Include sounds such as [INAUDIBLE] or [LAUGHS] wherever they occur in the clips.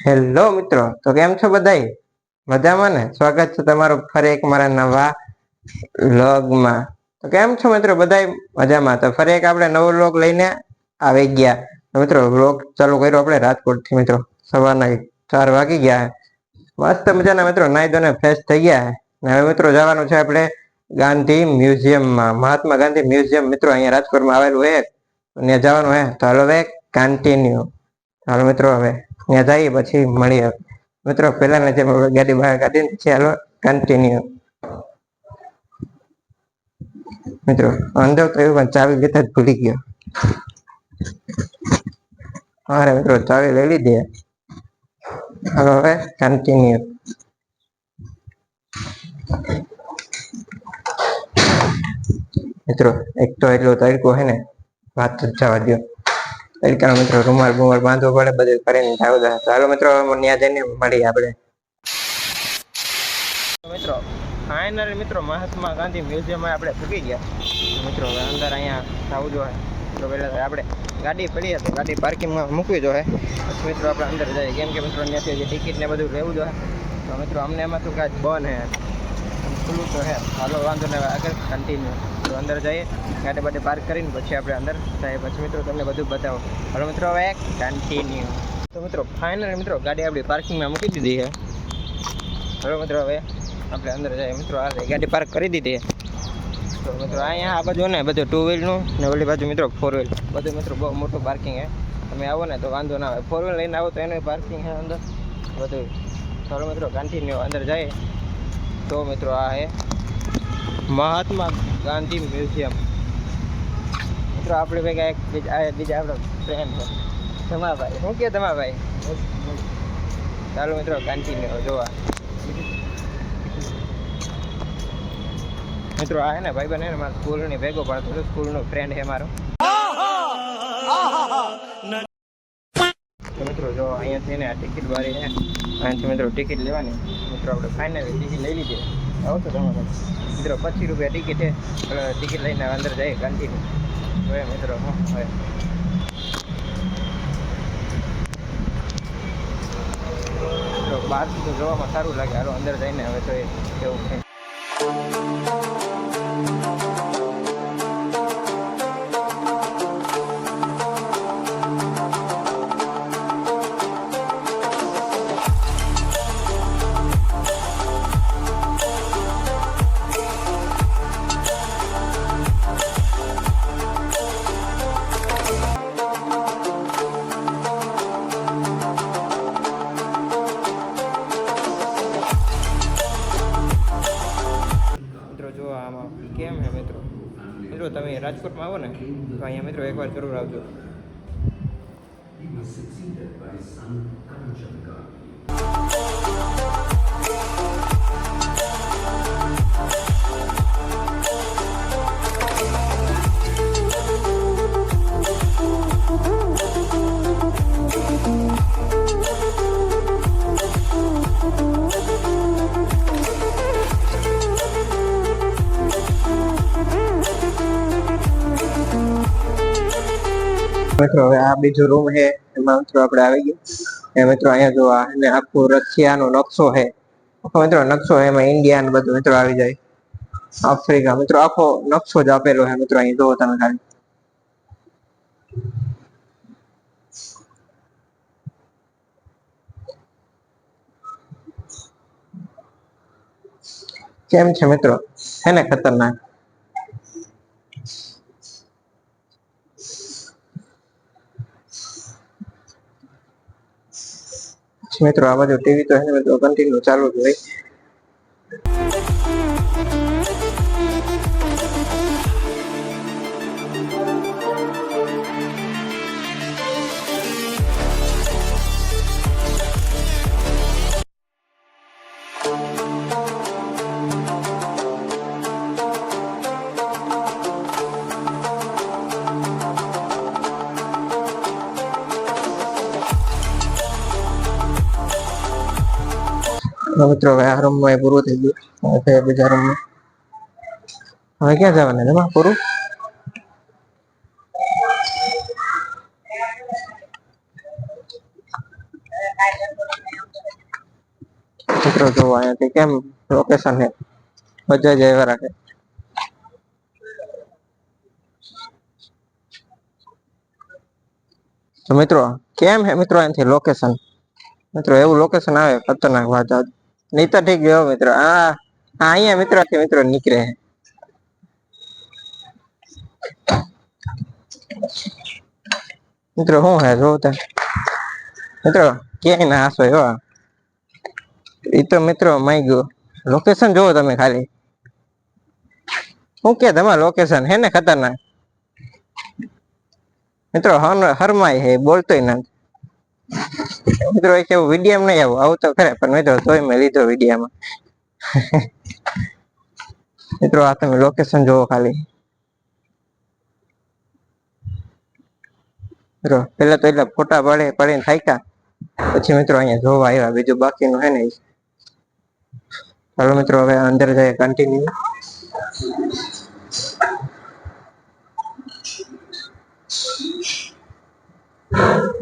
Hello મિત્રો, તો કેમ છો બધાય? મજામાં ને? સ્વાગત છે તમારું ફરી એક મારા નવા વ્લોગમાં. તો કેમ છો મિત્રો બધાય? મજામાં? તો ફરી એક આપણે નવો વ્લોગ લઈને આવી ગયા. મિત્રો વ્લોગ ચાલુ કર્યો આપણે રાજકોટથી મિત્રો. સવારના ચાર વાગી ગયા. મસ્ત મજાના મિત્રો, નાઈ ધોને ફ્રેશ થઈ ગયા. ને હવે મિત્રો જવાનું છે આપણે ગાંધી મ્યુઝિયમમાં. મહાત્મા ગાંધી મ્યુઝિયમ મિત્રો અહીંયા રાજકોટમાં આવેલું છે. ત્યાં જવાનું હે તો હાલો હવે કન્ટિન્યુ હાલો મિત્રો હવે. ત્યાં જઈએ પછી મળીએ. મિત્રો, પહેલાના જેમ ગાડી બહાર કાઢીને ચાલો કન્ટિન્યુ મિત્રો, અંદર તો એવું પણ ચાવી લેતા જ ભૂલી ગયો. અરે મિત્રો, ચાવી લઈ લીધી હાલો હવે કન્ટિન્યુ મિત્રો, એક તો એટલો તડકો હે ને, વાત જ જવા દો તડકાનો મિત્રો રૂમાલ બુમાલ બાંધવો પડે, બધું કરીને જાવ ચાલો મિત્રો ત્યાં જઈને મળીએ આપણે. મિત્રો ફાઇનલી મિત્રો, મહાત્મા ગાંધી મ્યુઝિયમમાં આપણે ચૂકી ગયા. મિત્રો અંદર અહીંયા થવું જોઈએ. તો પહેલાં આપણે ગાડી પડી હતી, ગાડી પાર્કિંગમાં મૂકવી જોઈએ. પછી મિત્રો, આપણે અંદર જઈએ. કેમ કે મિત્રો, ત્યાંથી ટિકિટ ને બધું લેવું જોઈએ. તો મિત્રો, અમને એમાં શું કાંઈ બંધ હે ખુલ્લું તો હે. હાલો, વાંધો ને આગળ કન્ટિન્યુ તો અંદર જઈએ, ગાડી બાડી પાર્ક કરીને પછી આપણે અંદર જઈએ. પછી મિત્રો તમને બધું બતાવો. હાલો મિત્રો, હવે કન્ટિન્યુ તો મિત્રો ફાઇનલ મિત્રો, ગાડી આપણી પાર્કિંગમાં મૂકી દીધી છે હવે મિત્રો, હવે આપણે અંદર જઈએ. મિત્રો, આ રહી ગાડી પાર્ક કરી દીધી છે તો મિત્રો અહીંયા આ બાજુ ને બધું ટુ વ્હીલનું ને ઓલી બાજુ મિત્રો ફોર વ્હીલ બધું મિત્રો બહુ મોટું પાર્કિંગ છે તમે આવો ને તો વાંધો ના આવે. ફોર વ્હીલ લઈને આવો તો એનું પાર્કિંગ છે અંદર. બધું. ચાલો મિત્રો કન્ટિન્યુ અંદર જઈએ. તો મિત્રો આ છે મહાત્મા ગાંધી મ્યુઝિયમ. મિત્રો આપણે ભેગા એક બીજા બીજા આપણો ફ્રેન્ડ છે. ધમાભાઈ. શું કે ધમાભાઈ? ચાલો મિત્રો કન્ટિન્યુ જોવા. મિત્રો આ હે ને ભાઈ બને મારા સ્કૂલની ભેગો પડતો હતો સ્કૂલનો ફ્રેન્ડ છે મારો. મિત્રો જો અહીંયાથી ને, આ ટિકિટ મારી છે અહીંયાથી મિત્રો ટિકિટ લેવાની. મિત્રો આપણે ફાઇનલી ટિકિટ લઈ લીધી. તમે તમે મિત્રો પચીસ રૂપિયા ટિકિટ છે. ટિકિટ લઈને અંદર જઈએ કન્ટિન્યુ હવે મિત્રો, હા, હવે. બહારથી તો જોવામાં સારું લાગે. હાલો, અંદર જઈને હવે તો કેવું છે. રાજકોટમાં આવો ને તો અહીંયા મિત્રો એકવાર જરૂર આવજો. મિત્રો, હવે આ બીજો રૂમ છે. એમાં મિત્રો આપણે આવી ગયા. એ મિત્રો અહીંયા જો આ ને આખું રશિયાનો નકશો છે. આખો મિત્રો નકશો છે, એમાં ઇન્ડિયા ને બધું મિત્રો આવી જાય. આફ્રિકા મિત્રો આખો નકશો જ આપેલો છે મિત્રો અહીં જોવો તમે ખાલી. કેમ છે મિત્રો? છે ને ખતરનાક. મિત્રો આ બાજુ ટીવી તો એને મિત્રો કન્ટિન્યુ ચાલુ જ હોય. મિત્રો હવે આ રૂમમાં એ પૂરું થઈ ગયું. હવે બીજા રૂમમાં હવે ક્યાં જવાના જમા પૂરું? મિત્રો જોવો અહીંયાથી કેમ લોકેશન હે બધા જ એવા રાખે. તો મિત્રો, કેમ હે મિત્રો અહીંથી લોકેશન મિત્રો, એવું લોકેશન આવે, ખતરનાક વાત નહીં તો ઠીક ગયો મિત્રો. આ હા, અહીંયા મિત્રો થી મિત્રો, નીકળે હે મિત્રો, હે જોવો તે. મિત્રો, ક્યાંય ના હાસો એવા એ તો મિત્રો માઈ ગયો. લોકેશન જોવો તમે ખાલી. શું કે તમારે લોકેશન હે ને ખતરનાક? મિત્રો, હર- હરમાય હે, બોલતોય નથી. મિત્રો એક એવું નહીં આવું. આવું તો ખરે, પણ મિત્રો, તોય મેં લીધો વિડીયામાં. [LAUGHS] મિત્રો, આ તમે લોકેશન જોવો ખાલી. મિત્રો પેલા તો એટલા ફોટા પડે, પડીને થાક્યા. પછી મિત્રો, અહીંયા જોવા આવ્યા. બીજું બાકીનું હે ને. ચાલો મિત્રો, હવે અંદર જઈએ કન્ટિન્યુ Thank એ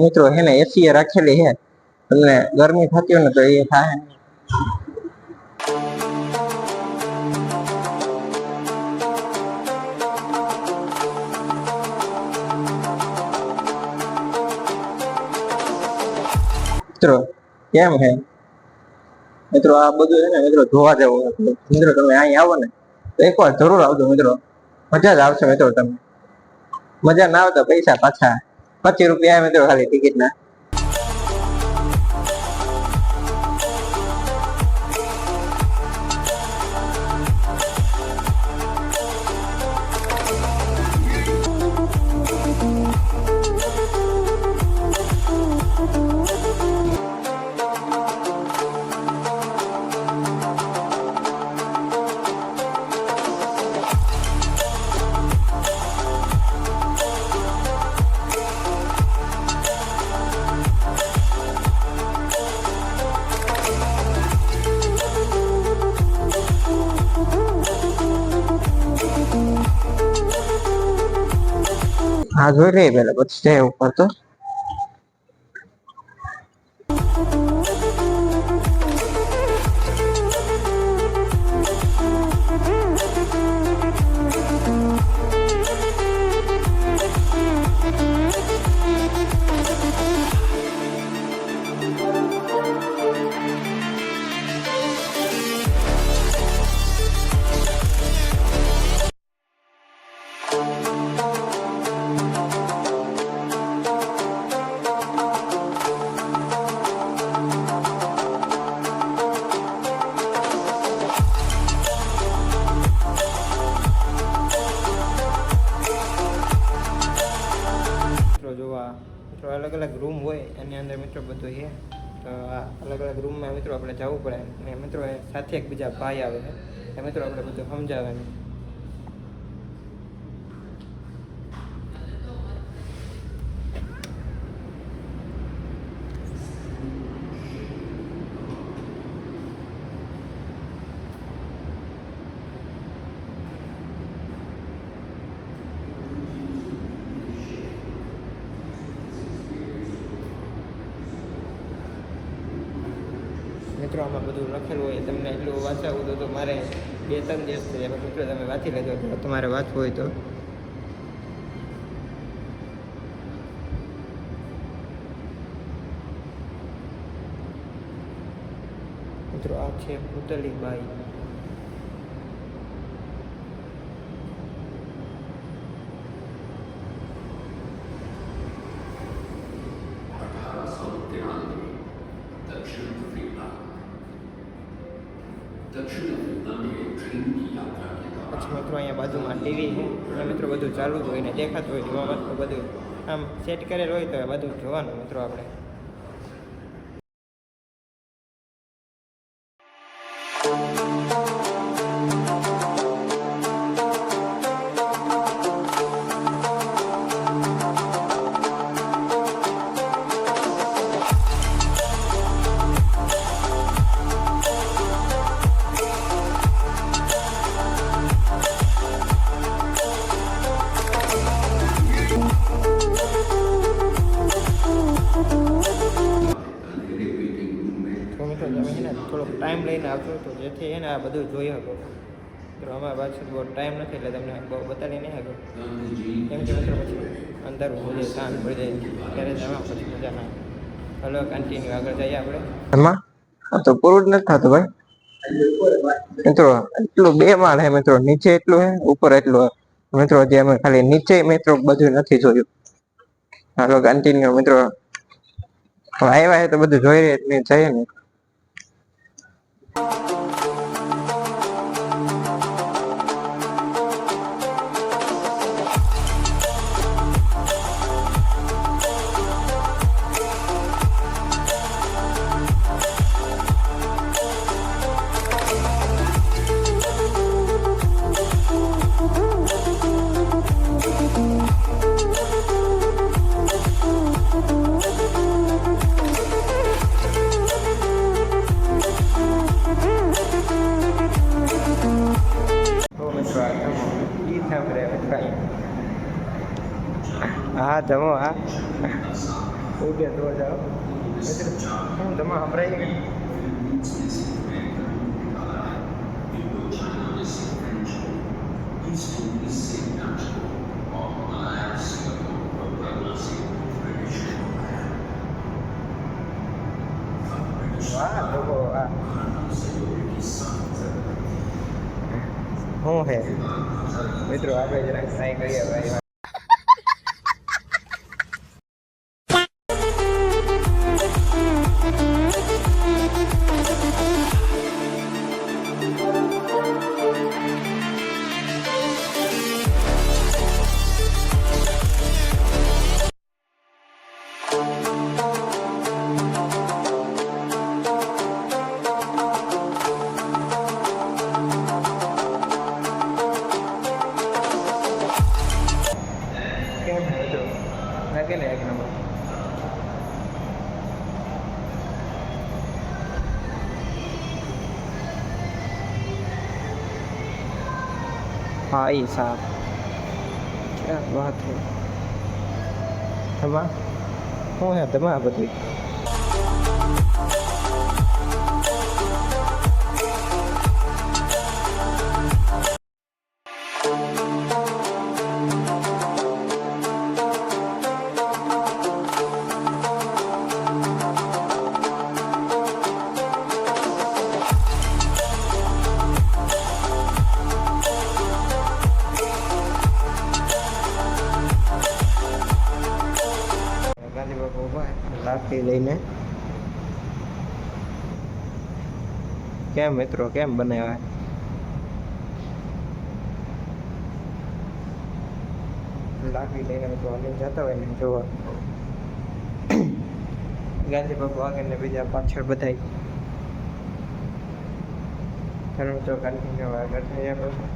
મિત્રો હે ને એસી રાખેલી હે તમને ગરમી થતી હોય ને તો એ થાય મિત્રો, કેમ હે મિત્રો, આ બધું છે ને, મિત્રો, જોવા જવું મિત્રો તમે અહીં આવો ને, તો એકવાર જરૂર આવજો, મિત્રો. મજા જ આવશે મિત્રો તમને. મજા ના આવે તો પૈસા પાછા. પચીસ રૂપિયા મિત્રો ખાલી ટિકિટ હા જોઈ લઈએ પેલા પછી જાય ઉપર તો. બીજા ભાઈ આવે છે. એ મિત્રો આપણે બધું સમજાવે આમાં બધું લખેલું હોય, તમને એટલું વાંચાવું તો મારે બે ત્રણ દિવસ થઈ જાય મિત્રો તમે વાંચી લેજો. તો તમારે વાંચવું હોય તો. મિત્રો, આ છે પુતલીબાઈ. પછી મિત્રો અહીંયા બાજુમાં ટીવી છે. અને મિત્રો બધું ચાલુ જ હોય ને દેખાતું હોય જોવા બધું આમ સેટ કરેલ હોય તો બધું જોવાનું મિત્રો આપણે. આવજો તો જેથી એને આ બધું જોઈ શકો મિત્રો અમારા પાછળ બહુ ટાઈમ નથી, એટલે તમને બહુ બતાવી નહીં શકો. કેમ કે મિત્રો પછી અંધારું હોય જાય પડી જાય, ત્યારે જવા પછી મજા ના હલો કન્ટિન્યુ આગળ જઈએ આપણે. તો પૂરું નથી થતું ભાઈ. મિત્રો, એટલું બે માળ હે મિત્રો, નીચે એટલું હે, ઉપર એટલું હે. મિત્રો જે અમે ખાલી નીચે મિત્રો બધું નથી જોયું. હાલો કન્ટિન્યુ મિત્રો. આવ્યા હે તો બધું જોઈ રહી જઈએ ને. તો વાહ લોકો વાહ શું હે મિત્રો આપણે જરાક ટ્રાય કરીએ ભાઈ भाई साहब क्या बात है તમા શું હે તમા બધું છે, લઈને. કેમ મિત્રો કેમ બનાવ્યા? લાકડી લઈને મિત્રો હાલીને જતા હોય ને જોવા ગાંધી બાપા આગળ ને બીજા પાછળ બધાય. ચાલો આગળ થઈ આપણે.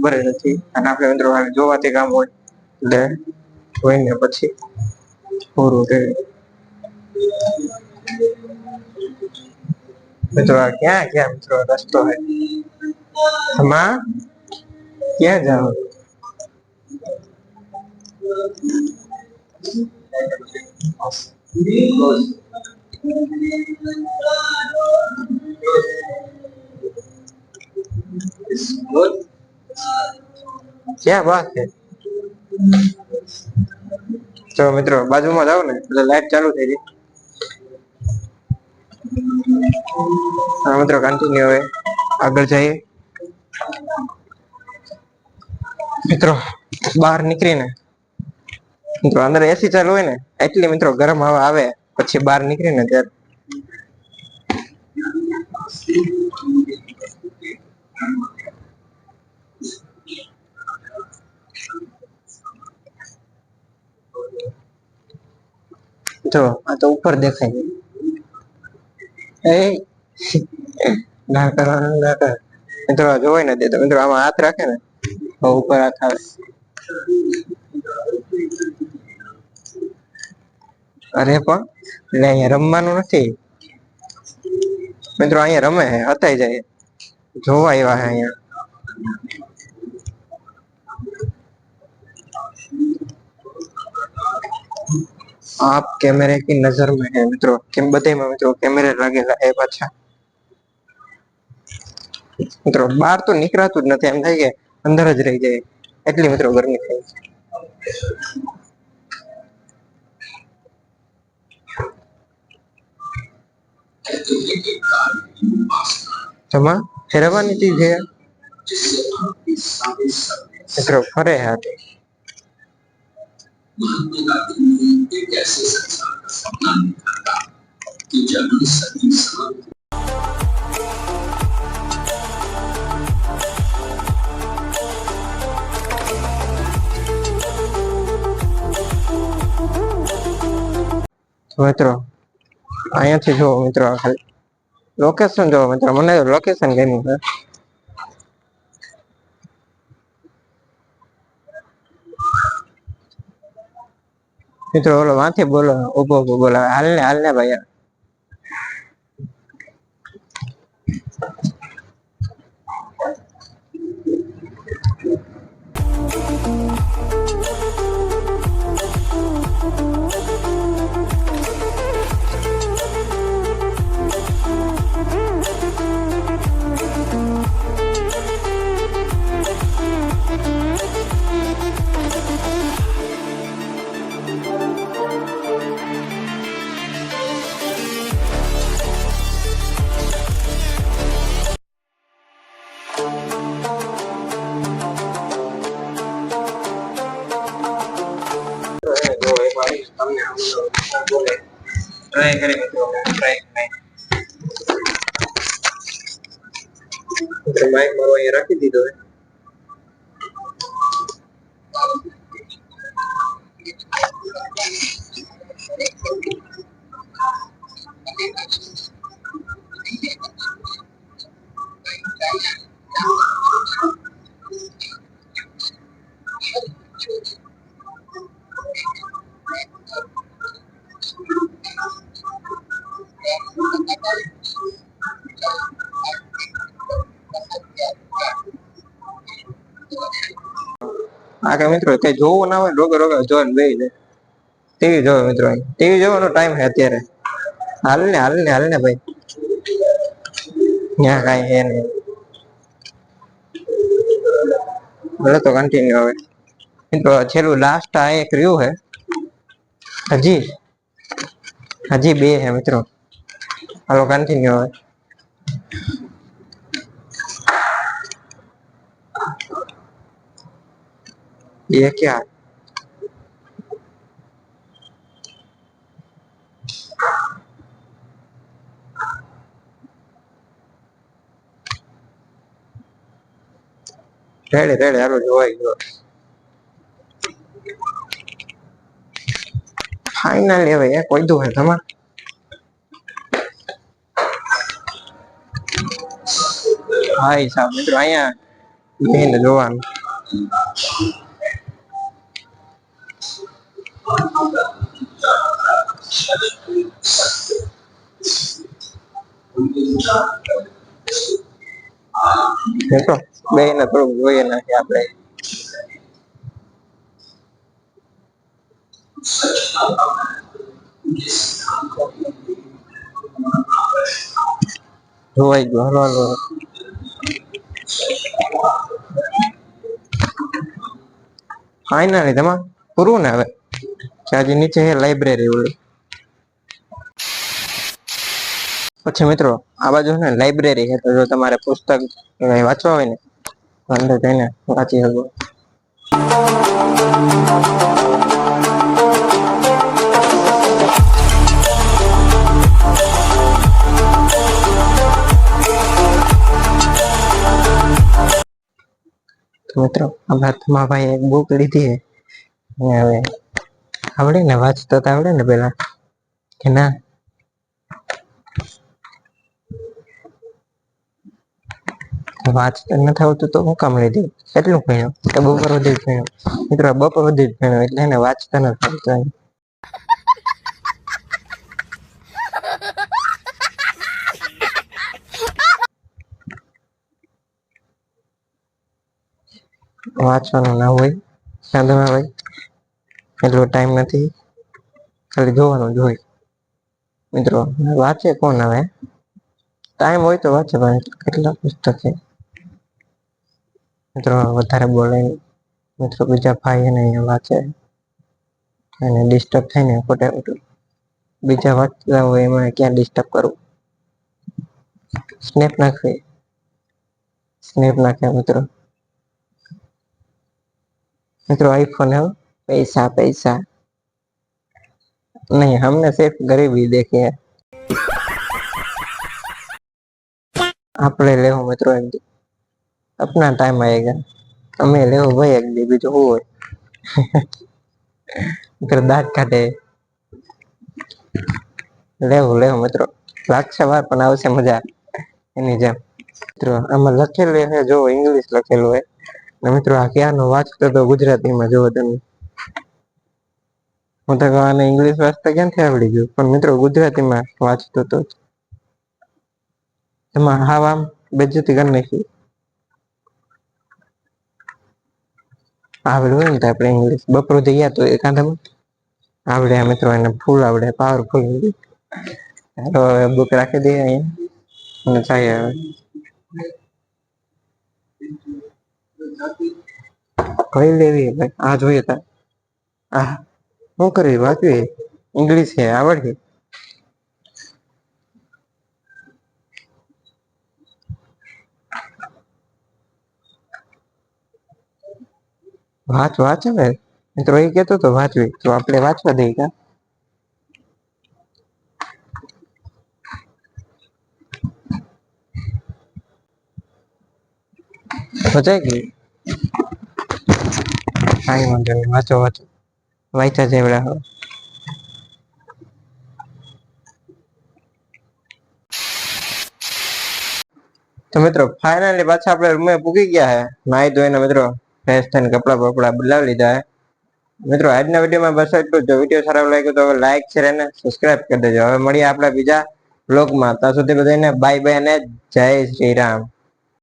હું હે ખબર નથી. અને આપણે મિત્રો હવે જોવાથી કામ હોય, એટલે જોઈને પછી પૂરું કરે મિત્રો ક્યાં ક્યાં મિત્રો રસ્તો હે? આમાં ક્યાં જાવ ક્યાં વાત છે? તો મિત્રો, બાજુમાં જાવ ને, એટલે લાઈટ ચાલુ થઈ ગઈ. હા, મિત્રો કન્ટિન્યુ હવે. આગળ જઈએ. મિત્રો, બહાર નીકળીને. મિત્રો, અંદર એસી ચાલુ હોય ને, એટલી મિત્રો ગરમ હવા આવે, પછી બહાર નીકળીને ત્યારે જો, આ તો ઉપર દેખાય. એ, ના કરવાનું ના કર. મિત્રો જોવાય ને દેતો. મિત્રો, આમાં હાથ રાખે ને ઉપર હાથ આવે. અરે પણ, એટલે અહીંયા રમવાનું નથી. મિત્રો, અહીંયા રમે હે, હતાઈ જાય. જોવા આવ્યા હે અહીંયા. आप कैमरे की नज़र में है, मित्रों। के बताए मैं मित्रों, कैमरे लगे ला है मित्रों, बाहर तो निकरात तो नहीं है कि अंदर ही रह जाए એટલી મિત્રો ગરમી થઈ જમા? ફેરવાની ચીજ છે? મિત્રો, ફરે હાથે. महात्मा गांधी ने एक ऐसे संसार का सपना देखा था कि जब ये सभी समाप्त તો મિત્રો અહીંયાથી જુઓ મિત્રો આ ખાલી લોકેશન જુઓ મિત્રો મને લોકેશન ગમ્યું મિત્રો ઓલો માથે બોલો ઊભો ઊભો બોલાવે. હાલ ને હાલ ને ભાઈ ટ્રાય કરી મિત્રો ટ્રાય કરી માઇક મારો અહીંયા રાખી દીધો છે. આ મિત્રો, કઈ જોવું ના હોય, રોગે રોગે જોવાનું બે જાય. ટીવી જોવે મિત્રો ટીવી જોવાનો ટાઈમ છે અત્યારે. હાલ ને હાલ ને હાલ ને ભાઈ. ત્યાં કાંઈ હે નહીં. ભલે તો કન્ટિન્યુ હવે. મિત્રો, છેલ્લું લાસ્ટ આ એક રહ્યું છે. હજી. હજી બે છે મિત્રો. હાલો કન્ટિન્યુ હવે. ये क्या है રેડે રેડે હાલો જોવાઈ ગયો ફાઇનલ હવે એક કોઈ દું હે તમાર હાઈ સાહેબ મિત્રો અહીંયા બેન જોવાનું મિત્રો બે ને થોડુંક જોઈએ નાખીએ આપણે જોવાઈ ને હવે? હજી નીચે હે લાઇબ્રેરી પછી મિત્રો આ બાજુ ને લાઇબ્રેરી છે, તો જો તમારે પુસ્તક વાંચવા હોય ને અંદર જઈને વાંચી શકો. મિત્રો આપણા તમાભાઈ એક બુક લીધી હવે આવડે ને, વાંચતા આવડે ને પેલા કે ના વાંચતા નથી આવતું તો હું કામ લીધી કેટલું ભણ્યો. તો બપોર સુધી જ ભણ્યો. મિત્રો, બપોર સુધી જ ભણ્યો, એટલે એને વાંચતા નથી આવતું વાંચવાનું ના હોય સાંધમાં હોય, એટલો ટાઈમ નથી. ખાલી જોવાનું જ હોય. મિત્રો, વાંચે કોણ હવે? ટાઈમ હોય તો વાંચે, પણ કેટલા પુસ્તક? છે मित्रों बोले मित्रों बीजा भाई ने अँ वाँचे डिस्टर्ब थे खोटे खोटू बीजा वाँचता हो क्या डिस्टर्ब करूँ स्नेप नाखे स्नेप नाखे मित्रों मित्रों आईफोन है पैसा पैसा नहीं हमने सिर्फ़ गरीबी देखी है आप ले, ले मित्रों एक दिन अपना टाइम आएगा અમે લેવું ભાઈ એક દી બીજું શું હોય મિત્રો દાંત કાઢે લેવું લેવું મિત્રો લાગશે વાર પણ આવશે મજા એની જેમ મિત્રો આમાં લખેલું છે જો ઇંગ્લિશ લખેલું હોય ને મિત્રો આ ક્યારનો વાંચતો તો ગુજરાતીમાં જોવો તમે હું તો કહું આને ઇંગ્લિશ વાંચતા ક્યાંથી આવડી ગયું પણ મિત્રો ગુજરાતીમાં વાંચતો તો એમાં હાવ આમ બેજ્જતી કરી નાખી આવડ્યું હોય ને તો આપણે ઇંગ્લિશ બપોર ગયા તો એકાદમાં આવડે આ મિત્રો, એને ફૂલ આવડે પાવરફુલ ચાલો હવે બુક રાખી દઈએ અહીંયા. અને થાય હવે. કઈ લેવી ભાઈ આ જોઈએ તા આ શું કરવી? વાંચવી? ઇંગ્લિશ છે આવડે વાંચ વાંચ ને? મિત્રો એ કેતો તો વાંચવી. તો આપણે વાંચવા દઈએ કા? મજા ગઈ? કાંઈ વાંધો નહીં. વાંચો વાંચો. વાંચા જેવડા હવે તો મિત્રો ફાઇનલી પાછા આપણે રૂમે પૂકી ગયા હે. નાઈ ધોઈને મિત્રો. ફ્રેશ થઈને કપડા બપડા બદલાવી લીધા મિત્રો, આજના વિડીયોમાં બસ એટલું જો. વીડિયો સારો લાગ્યો તો લાઈક શેર અને સબસ્ક્રાઇબ કરી દેજો. હવે મળીએ આપણા બીજા બ્લોગમાં ત્યાં સુધી બધાને બાય બાય અને જય શ્રી રામ.